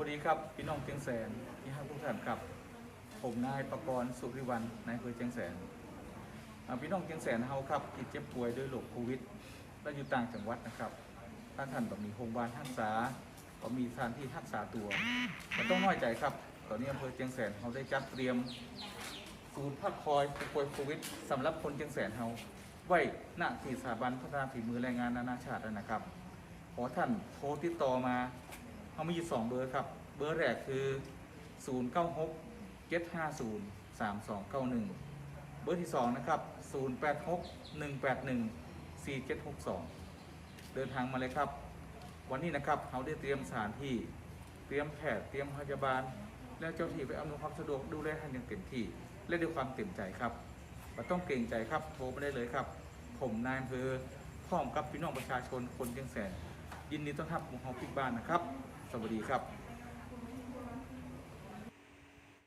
วัสดีครับ พี่น้องเชียงแสนที่ห้าผู้ท่านครับ ผมนายประกรณ์สุริวันนายอำเภอเชียงแสนพี่น้องเชียงแสนเฮาครับที่เจ็บป่วยด้วยโรคโควิด และอยู่ต่างจังหวัดนะครับ ถ้าท่านแบบมีโรงพยาบาลรักษาก็มีสถานที่รักษาตัวไม่ต้องน้อยใจครับ ตอนนี้อำเภอเชียงแสนเขาได้จัดเตรียมศูนย์พักคอยผู้ป่วยโควิดสำหรับคนเชียงแสนเฮาไว้ณที่สถาบันพัฒนาฝีมือแรงงานนานาชาติแล้วนะครับ ขอท่านโทรติดต่อมา เขามีอยู่สองเบอร์ครับ เบอร์แรกคือ 0 9 6 7 5 0 3 2 9 1 เบอร์ที่สองนะครับ 0 8 6 1 8 1 4 7 6 2 เดินทางมาเลยครับ วันนี้นะครับเขาได้เตรียมสถานที่ เตรียมแพทย์เตรียมพยาบาล และเจ้าหน้าที่ไปอำนวยความสะดวกดูแลท่านอย่างเต็มที่ และด้วยความเต็มใจครับไม่ต้องเกรงใจครับ โทรไปได้เลยครับ ผมนายอำเภอพร้อมกับพี่น้องประชาชนคนเชียงแสนยินดีต้อนรับหมู่เฮาพิกบ้านนะครับ สวัสดีครับ